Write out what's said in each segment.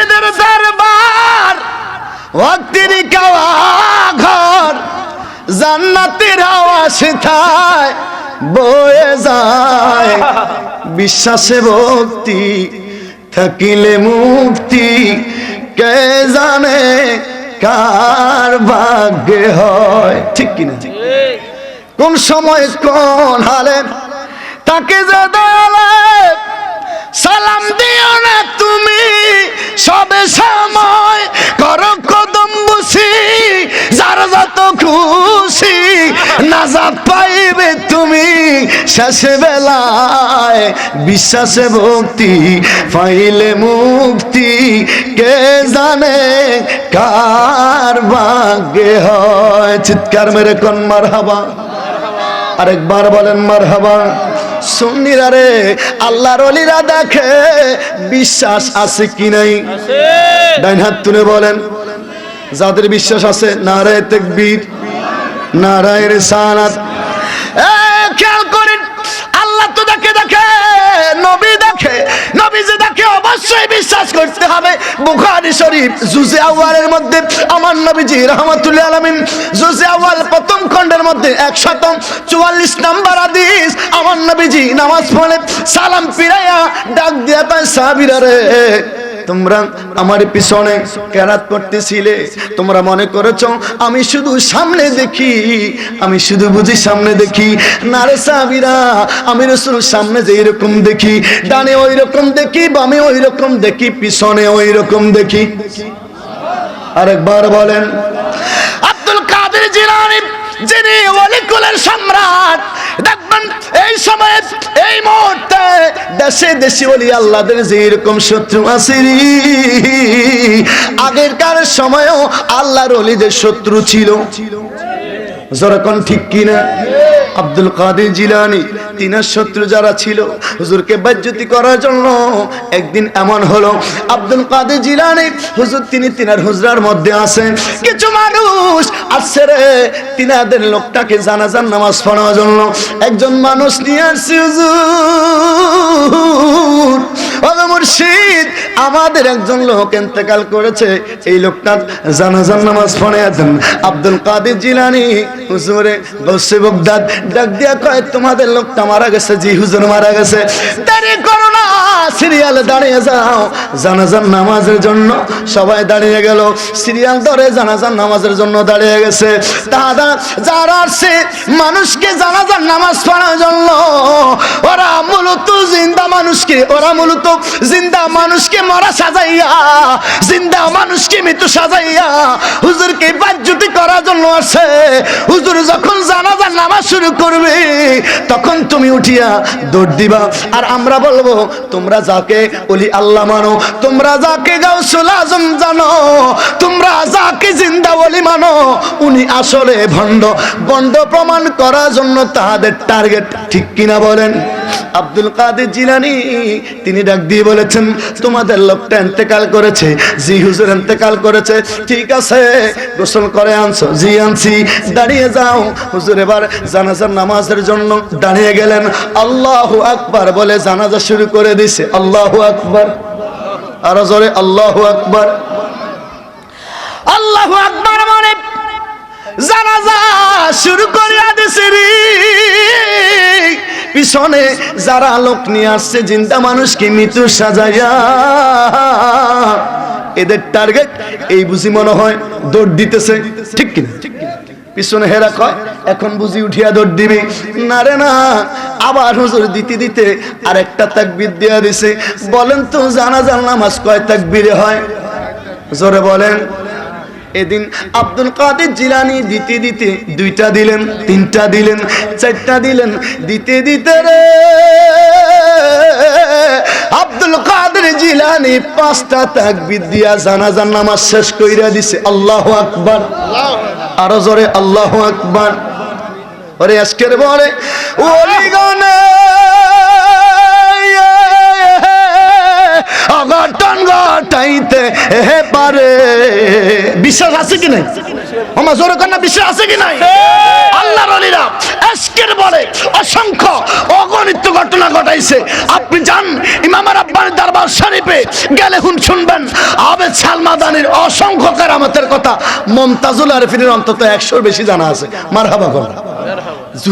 মুর্শিদের দরবার, ভক্তির ঘর, জান্নাতের হাওয়া সেথায় বয়ে যায়। বিশ্বাসে ভক্তি থাকিলে মুক্তি, কে জানে কার ভাগ্যে হয়? ঠিক কিনা? কোন সময় কোন হালে, তাকে যে দয়ালে সালাম দিও নাজাত পাইবে তুমি শেষে বেলায়। বিশ্বাসে ভক্তি পাইলে মুক্তি কে জানে কার ভাগ্যে হয়? চিৎকার মেরে কোন মার হাবা আরেকবার বলেন মার হাবা সুন্নিরা রে আল্লাহর অলিরা দেখে বিশ্বাস আছে কি নাই? ডাইন হাত তুলে বলেন। যাদের বিশ্বাস আছে নারায় তেকবীর। নারায় রিসালাত। এ, খেয়াল করেন আল্লাহ তো দেখে দেখে নবী দেখে নবী যে দেখে অবশ্যই বিশ্বাস করতে হবে। বুখারী শরীফ জুজে আউয়ালের মধ্যে আমার নবীজি রহমাতুল্লাহ আলামিন জুজে আউয়াল প্রথম খণ্ডের মধ্যে 144 নাম্বার হাদিস আমার নবীজি নামাজ পড়ে সালাম ফিরাইয়া ডাক দিয়া তাই সাহাবীরা রে। তোমরা আমার পিছনে কেরাত করতেছিলে তোমরা মনে করেছ, আমি শুধু সামনে দেখি, আমি শুধু বুঝি সামনে দেখি। নারে সাবিরা আমি রসুল সামনে যে এরকম দেখি, ডানে ওই রকম দেখি, বামে ওই রকম দেখি, পিছনে ওই রকম দেখি। আরেকবার বলেন, আব্দুল কাদের জিলানি, যিনি ওয়ালিকুলের সম্রাট দেশে দেশি বলি আল্লাহদের যেরকম শত্রু আছে আগেরকার সময়ও আল্লাহর অলিদের শত্রু ছিল। যেরকম ঠিক কিনা? আব্দুল কাদের জিলানি তিনার শত্রু যারা ছিল, হুজুরকে বাজ্যতি করার জন্য একদিন এমন হলো, আব্দুল কাদের জিলানি, হুজুর তিনি তিনার হুজরার মধ্যে আছেন কিছু মানুষ আসছে রে, তিনাদের লোকটাকে জানা যান নামাজ পড়ার জন্য। একজন মানুষ নিয়ে আসছে হুজুর। মুর্শিদ, আমাদের একজন লোক ইন্তেকাল করেছে। এই লোকটা জানাজার নামাজ আছেন। আব্দুল কাদের জিলানি, হুজুরে ডাক দিয়া কয়, তোমাদের লোকটা মারা গেছে, জি হুজুর মারা গেছে। করো না দাঁড়িয়ে যাও। জানাজার নামাজের জন্য সবাই দাঁড়িয়ে গেল। সিরিয়াল ধরে জানাজার নামাজের জন্য দাঁড়িয়ে গেছে। দাদা, যারা আসছে, মানুষকে জানাজার নামাজ পড়ার জন্য, ওরা মূলত জিন্দা মানুষকে, ওরা মূলত জিন্দা মানুষকে মরা সাজাইয়া, জিন্দা মানুষকে মৃত্যু সাজাইয়া, হুজুরকে বাজ্যুতি করার জন্য আসে। হুজুর যখন জানাজার নামাজ শুরু করবে, তখন তুমি উঠিয়া দৌড় দিবা। আর আমরা বলব, তোমরা যাকে বলি আল্লাহ মানো, তোমরা যাকে গাউসুল আজম জানো, তোমরা যাকে জিন্দা বলি মানো, উনি আসলে ভণ্ড। ভণ্ড প্রমাণ করার জন্য তাহাদের টার্গেট ঠিক কিনা বলেন? আব্দুল কাদের জিলানি, তিনি ডাক দিয়ে বলেছেন, তোমাদের লোকটা ইন্তেকাল করেছে, জি হুজুর ইন্তেকাল করেছে। ঠিক আছে, গোসল করে আনছো, জি আনছি, দাঁড়িয়ে যাও। হুজুর এবার জানাজার নামাজের জন্য দাঁড়িয়ে গেলেন। আল্লাহু আকবার, বলে জানাজা শুরু করে দিছে। আল্লাহু আকবার। আরও জোরে, আল্লাহু আকবার। আল্লাহু আকবার মানে জানাজা শুরু করিয়া দিছে রে। পিছনে যারা লোক নিয়ে আসছে, জিন্দা মানুষকে মৃত্যু সাজাইয়া। এদের টার্গেট এই বুঝি মনে হয় দৌড় দিতেছে। ঠিক কিনা? পিছনে হেরা কয়, এখন বুঝি উঠিয়া দৌড় দিবি। না রে না, আবার হুজুর দিতে দিতে আরেকটা তাকবির দিয়া দিছে। বলেন তো জানা জানাজার নামাজ কয় তাকবিরে হয়? জোরে বলেন। এদিন আব্দুল কাদের জিলানি দিতে দিতে দুইটা দিলেন, তিনটা দিলেন, চারটা দিলেন, দিতে দিতে রে। আব্দুল কাদের জিলানি পাঁচটা তাক তাকবির দিয়া জানাজার নামাজ শেষ কইরা দিছে, আল্লাহ আকবার। আরও জোরে, আল্লাহ আকবার। ওরে আজকের বলে গনে বিশ্বাস আছে কি নাই? আমার জোরে কন্যা বিশ্বাস আছে কি নাই? আজকের বলে অসংখ্য অগণিত ঘটনা ঘটাইছে। আপনি যান, ইমাম রাব্বানি দরবার শরীফে গেলে হুন শুনবেন। আবেদ সালমাদানির অসংখ্য কারামতের কথা। মমতাজুল আরফিনের অন্তত একশোর বেশি জানা আছে। মারহাবা কর।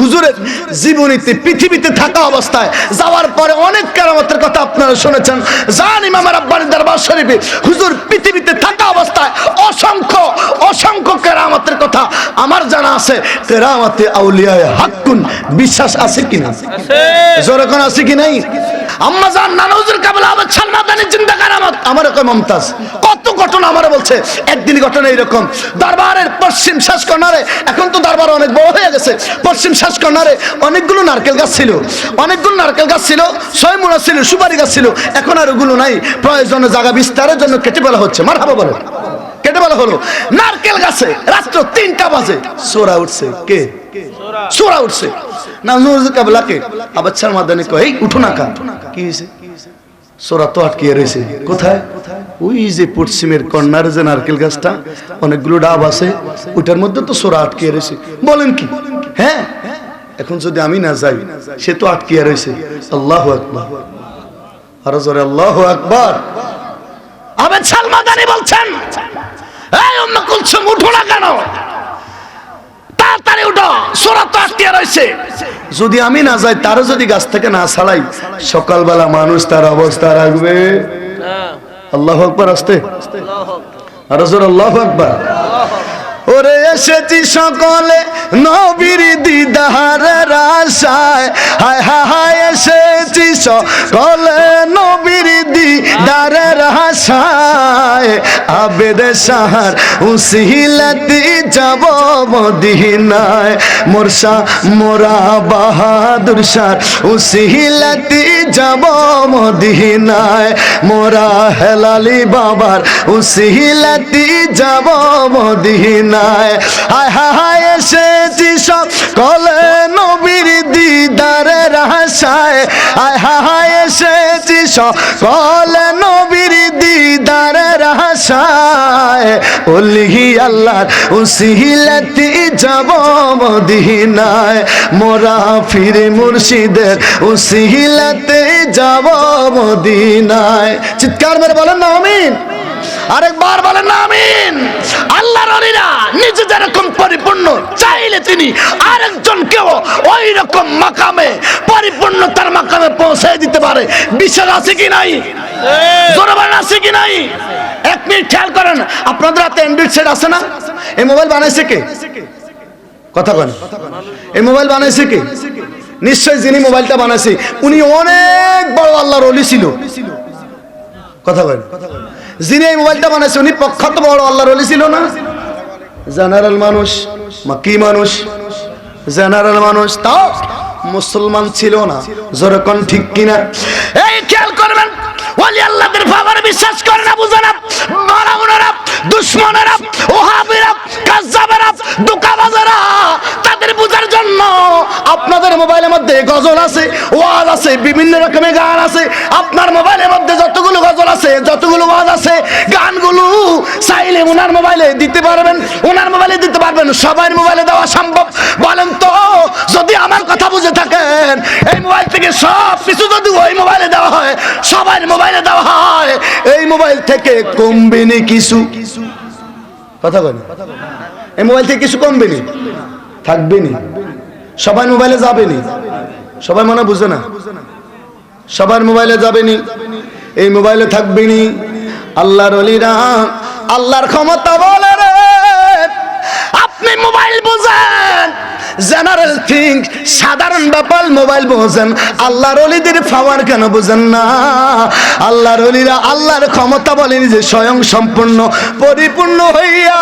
হুজুরের জীবনীতে পৃথিবীতে থাকা অবস্থায় যাওয়ার পরে অনেক কেরামতের কথা আপনারা শুনেছেন। জান ইমাম রাব্বানি দরবার শরীফে হুজুর পৃথিবীতে থাকা অবস্থায় অসংখ্য অসংখ্য কেরামতের কথা আমার জানা আছে। কেরামতে আউলিয়ায় হাক্কুন বিশ্বাস আছে কিনা? জোরকন আছে কি নাই? আমার মমতাজ, কত আমার বলছে, একদিন দরবারের পশ্চিম এখন তো অনেক বড় হয়ে গেছে। পশ্চিম অনেকগুলো নারকেল গাছ ছিল। অনেকগুলো নারকেল গাছ ছিল, ছয় মুড়া ছিল, সুপারি গাছ ছিল। এখন আর ওগুলো নাই। প্রয়োজনে জায়গা বিস্তারের জন্য কেটে ফেলা হচ্ছে। মার হাবা বলে। কেটে ফেলা হলো। নারকেল গাছে রাত্র তিনটা বাজে। সোরা উঠছে। কে? সোরা উঠছে। না নুরুল কাবলাকে আবার ছাড় মাদানি কয় উঠো না কা। কি হয়েছে সোরা তো আটকিয়ে রয়েছে কোথায়? ওই যে পশ্চিমের কর্নার যে নারকেল গাছটা, অনেকগুলো ডাব আছে, ওইটার মধ্যে তো সোরা আটকিয়ে রয়েছে বলেন কি? হ্যাঁ? এখন যদি আমি না যাই, সে তো আটকিয়ে রয়েছে আল্লাহ আকবার। আরও জোরে, আল্লাহ আকবার। আবেদ সালমাদানি বলছেন এই উম্মে কুলসুম, উঠো না কেন? তাড়াতাড়ি উঠো সোরা তো আটকিয়ে রয়েছে। যদি আমি না যাই, তারও যদি গাছ থেকে না ছাড়াই, সকালবেলা মানুষ তার অবস্থা রাখবে। আল্লাহ আকবার আসতে। আর আল্লাহ আকবার। ওরে এসেছি সকলে নবীর হায় হায় এসেছি সকলে নবীর আবেদ সাহার উসিলাতি যাব মদিনায়। মোরসা মোরা, বাহাদুর সার উসিলাতি যাব মদিনায়। মোরা হেলালি বাবার উসিলাতি যাব মদিনায়। হায় হায় এসেছি সব কলে নবীর দিদারের আশায়। হায় এসেছি সব কলে দিদারের আশায় ওলিহি আল্লাহর উসিলাতি যাব মদিনায়। মোরা ফিরে মুর্শিদের উসিলাতে যাব মদিনায়। চিৎকার মেরে বলেন না, আমিন। আরেকবার বলেন না, আমিন। আল্লাহর অলিরা নিজে যেরকম পরিপূর্ণ, চাইলে তিনি আরেকজনকেও ওই রকম মাকামে পরিপূর্ণতার মাকামে পৌঁছায় দিতে পারে। বিশ্বাস আছে কি নাই? জোরবান আছে কি নাই? এক মিনিট খেয়াল করেন আপনাদের হাতে অ্যান্ড্রয়েড সেট আছে না? এই মোবাইল বানাইছে কে? কথা বলেন এই মোবাইল বানাইছে কে? নিশ্চয় যিনি মোবাইলটা বানাইছে উনি অনেক বড় আল্লাহর অলি ছিল। কথা বলেন যিনি এই মোবাইলটা বানাইছে উনি প্রখ্যাত বড় আল্লাহর অলি ছিল না? জেনারেল মানুষ মাকি মানুষ জেনারেল মানুষ তাও মুসলমান ছিল না। যেরকম ঠিক কিনা? এই খেয়াল করবেন ওলি আল্লাহদের বাবার বিশ্বাস করে না, বুঝে না। মারাউনারা দুশ্মনেরা, ওহাবিরা কাজ্জাবেরা দোকাবাজেরা তাদের বুঝার জন্য আপনাদের মোবাইলের মধ্যে গজল আছে, ওয়াজ আছে, বিভিন্ন রকমের গান আছে। আপনার মোবাইলের মধ্যে যতগুলো গজল আছে, যতগুলো ওয়াজ আছে, গানগুলো চাইলে ওনার মোবাইলে দিতে পারবেন, ওনার মোবাইলে দিতে পারবেন, সবার মোবাইলে দেওয়া সম্ভব। বলেন তো, যদি আমার কথা বুঝে থাকেন, এই মোবাইল থেকে সব কিছু যদি ওই মোবাইলে দেওয়া হয়, সবার মোবাইলে দেওয়া হয়, এই মোবাইল থেকে কমবে নি কিছু। কথা বলেন এই মোবাইল থেকে কিছু কমবে নি থাকবে নি সবাই মোবাইলে যাবে নি সবাই মনে বুঝে না। সবার মোবাইলে যাবে নি এই মোবাইলে থাকবে নি আল্লাহর অলিরা, আল্লাহর ক্ষমতা বলে জেনারেল থিঙ্ক সাধারণ ব্যাপার মোবাইল বোঝেন। আল্লাহর অলিদের পাওয়ার কেন বুঝেন না? আল্লাহর অলিরা আল্লাহর ক্ষমতা বলেন যে স্বয়ং সম্পূর্ণ, পরিপূর্ণ হইয়া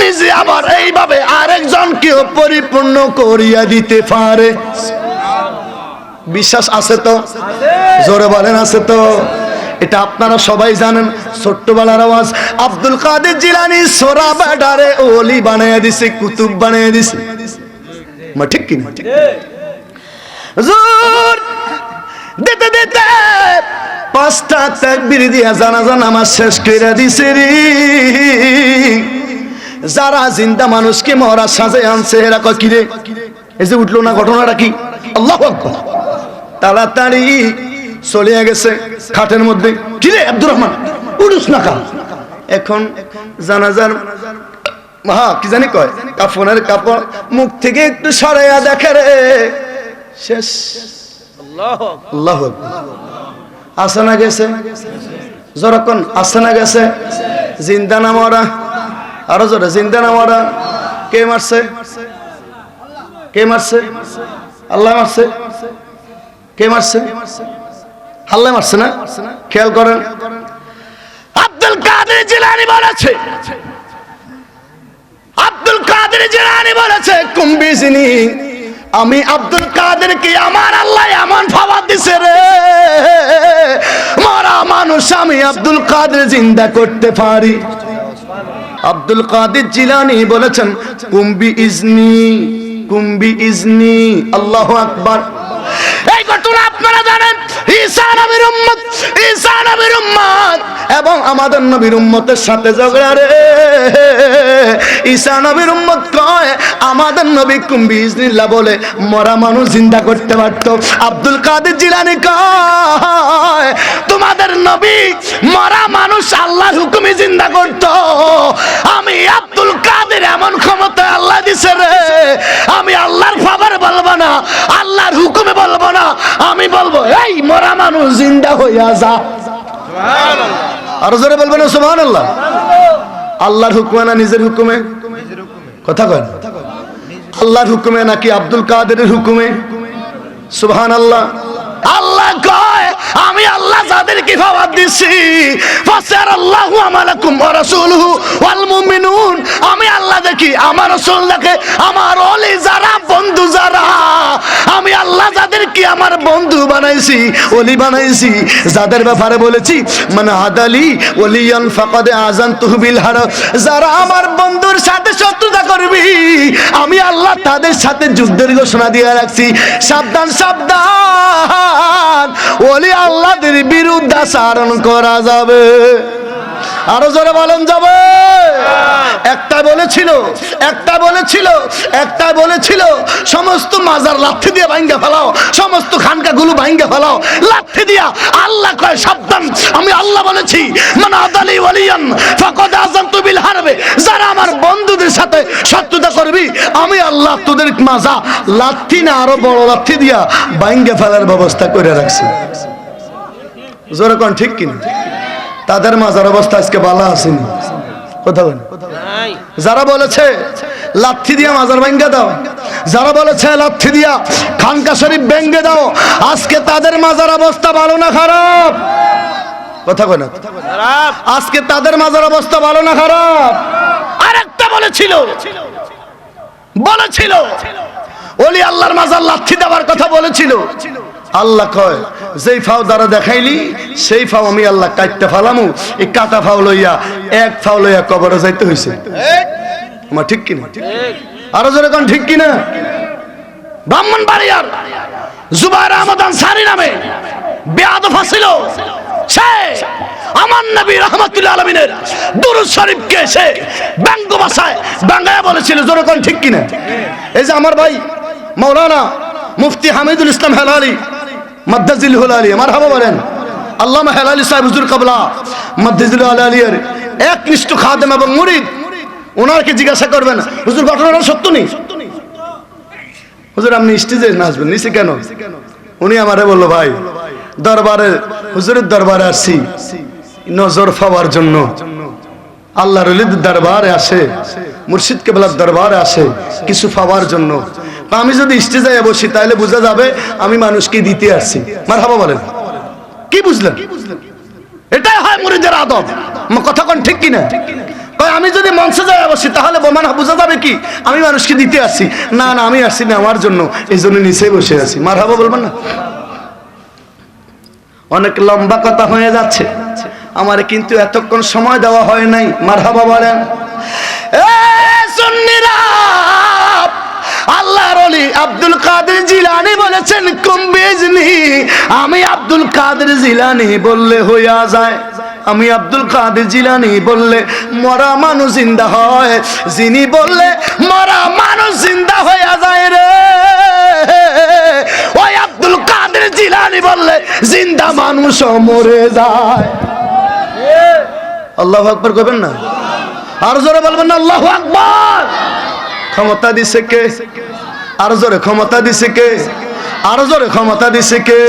নিজে আবার এইভাবে আরেকজনকেও পরিপূর্ণ করিয়া দিতে পারে। বিশ্বাস আছে তো? জোরে বলেন, আছে তো? এটা আপনারা সবাই জানেন, ছোট্টবেলার আওয়াজ। আব্দুল কাদের জিলানি সোরা ব্যাটারে ওলি বানিয়ে দিছে, কুতুব বানিয়ে দিছে। ঠিক কিনা হুজুর দিতে দিতে! পাঁচটা তাকবির দিয়া জানাজা নামাজ শেষ কইরা দিছে রে। যারা জিন্দা মানুষকে মরা সাজে আনছে, এরা কিরে এই যে উঠল না, ঘটনাটা কি? আল্লাহ তাড়াতাড়ি চলে গেছে খাটের মধ্যে। কিরে আব্দুর রহমান? উড়ুস না এখন জানাজার হ্যাঁ কি জানি কয়, কাফনের কাপড় মুখ থেকে একটু সরাইয়া দেখে রে। শেষ। আল্লাহ আসে না গেছে? যখন আসে না গেছে? জিন্দা না মরা। আরও জোরে, জিন্দা না মরা। কে মারছে? কে মারছে? আল্লাহ মারছে। কে মারছে? আল্লাহ মারছে না? খেয়াল করেন। আব্দুল কাদের জিলানি বলেছে। আব্দুল কাদের জিলানি বলেছে কুম্বিজিনী আমি আব্দুল কাদের কি আমার আল্লাহ এমন ফাওয়া দিছে রে। মরা মানুষ আমি আব্দুল কাদের জিন্দা করতে পারি। আব্দুল কাদের জিলানি বলেছেন কুম্বি ইজনি কুম্বি ইজনি আল্লাহু আকবার। এই ঘটনা আপনারা জানেন এবং আমাদের নবীর উম্মতের সাথে ঝগড়া রে। নবীর উম্মত কয়, আমাদের নবী বলে, মরা মানুষ জিন্দা করতে আব্দুল কাদের জিলানি কয়, তোমাদের নবী মরা মানুষ আল্লাহর হুকুমে জিন্দা করতো। আমি আব্দুল কাদের এমন ক্ষমতা আল্লাহ দিছে রে। আমি আল্লাহর ফাবার বলব না আল্লাহর হুকুমে বলব না আমি বলব এই মরা মানুষ জিন্দা হইয়া যা। আরও জোরে বলবেন সুমান আল্লাহ আল্লাহর হুকুমে না নিজের হুকুমে? কথা কয় আল্লাহর হুকুমে নাকি আব্দুল কাদের হুকুমে? সুবহান আল্লাহ আল্লাহ আমি আল্লাহ যাদেরকে ফাওয়াদ দিছি, ফাসার আল্লাহু আমালাকুম ওয়া রাসূলুহু ওয়াল মুমিনুন। আমি আল্লাহ দেখি, আমার রাসূল দেখে, আমার ওলি যারা, বন্ধু যারা, আমি আল্লাহ যাদেরকে আমার বন্ধু বানাইছি, ওলি বানাইছি। যাদের ব্যাপারে বলেছি মানে আদালি ওলিয়ান ফাকাদে আযানতুহু বিল হার যারা আমার বন্ধুর সাথে শত্রুতা করবি, আমি আল্লাহ তাদের সাথে যুদ্ধের ঘোষণা দিয়ে রাখছি। সাবধান সাবধান। ওলি আল্লাহদের বিরুদ্ধে আচরণ করা যাবে। আরও জোরে বলেন, যাবে। একটা বলেছিল একটা বলেছিল একটা বলেছিল, সমস্ত মাজার লাঠি দিয়ে ভাঙ্গা ফেলাও, সমস্ত খানকা গুলো ভাঙ্গা ফেলাও, লাঠি দিয়া আল্লাহ কয়, সাবধান, আমি আল্লাহ বলেছি মানে আদালি ওয়ালিয়ান, ফাকাদ আযানতু বিল হারবে যারা আমার বন্ধুদের সাথে শত্রুতা করবি, আমি আল্লাহ তোদের মাজা লাঠি না, আরও বড় লাঠি দিয়া ভাঙ্গা ফেলার ব্যবস্থা করে রাখছি। জোরে কোন ঠিক কিনা? তাদের মাজার অবস্থা আজকে ভালো আসেনি কথা বলেন। যারা বলেছে লাথি দিয়া মাজার ভেঙ্গে দাও। যারা বলেছে লাথি দিয়া খানকা শরীফ ভেঙ্গে দাও আজকে তাদের মাজার অবস্থা ভালো না খারাপ? কথা কয় না। আজকে তাদের মাজার অবস্থা ভালো না খারাপ? আরেকটা বলেছিল। বলেছিল। ওলি আল্লাহর মাজার লাথি দেওয়ার কথা বলেছিল। আল্লাহ কয়, যেই ফাও দ্বারা দেখাইলি, সেই ফাও আমি আল্লাহ কাটতে ফালামু। এই কাটা ফাও লইয়া, এক ফাও লইয়া কবরে যাইতে হইছে। আমার ঠিক কিনা? আরও জোরে কোন, ঠিক কিনা? ব্রাহ্মণ বাড়িয়ার জুবাইর আহমদ আনসারি নামে বেয়াদফা ছিল সে আমার নবী রহমতুল্লাহ আলমিনের দুরুদ শরীফকে সে ব্যঙ্গ ভাষায় বাংলায় বলেছিল। জোরে কোন, ঠিক কিনা? এই যে আমার ভাই মৌলানা মুফতি হামিদুল ইসলাম হেলালি মদ্দাজিল হুলালি আমার হাবা বলেন। আল্লামা সাহেব হুজুর কাবলা মদ্দাজিল খাদেম এবং ওনারকে জিজ্ঞাসা করবেন, হুজুর, ঘটনাটা সত্য হুজুর, আপনি স্টেজে নিচে কেন? উনি আমারে বলল, ভাই, দরবারে, হুজুরের দরবারে আসছি, নজর পাওয়ার জন্য। আল্লাহ রলিদ দরবারে আসে, মুর্শিদ কেবলার দরবারে আসে, কিছু পাওয়ার জন্য। আমি যদি স্টেজে বসি, তাহলে বোঝা যাবে আমি মানুষকে দিতে আসছি। মার হাবা বলেন। কি বুঝলেন? এটাই হয় মুরিদের আদব। কথা কোন ঠিক কিনা? আমি যদি মঞ্চে যাই বসি, তাহলে মানে বোঝা যাবে কি? আমি মানুষকে দিতে আসছি। না না, আমি আসছি না, আমার জন্য। এই জন্য নিচে বসে আছি। মার হাবা বলবেন না? অনেক লম্বা কথা হয়ে যাচ্ছে। আমার কিন্তু এতক্ষণ সময় দেওয়া হয় নাই। মার হাবা বলেন সুন্নিরা! আল্লাহর অলি আব্দুল কাদের জিলানি বলেছেন কুম্বিজনি আমি আব্দুল কাদের জিলানি বললে হইয়া যায়। আমি আব্দুল কাদের জিলানি বললে মরা মানুষ জিন্দা হয়। যিনি বললে মরা মানুষ জিন্দা হইয়া যায় রে। ওই আব্দুল কাদের জিলানি বললে জিন্দা মানুষ মরে যায়। আল্লাহ আকবর করবেন না? আর জোরে বলবেন না, আল্লাহ আকবর। ক্ষমতা দিছে কে? আর জোরে ক্ষমতা দিছে কে? আর জোরে ক্ষমতা দিছে কে?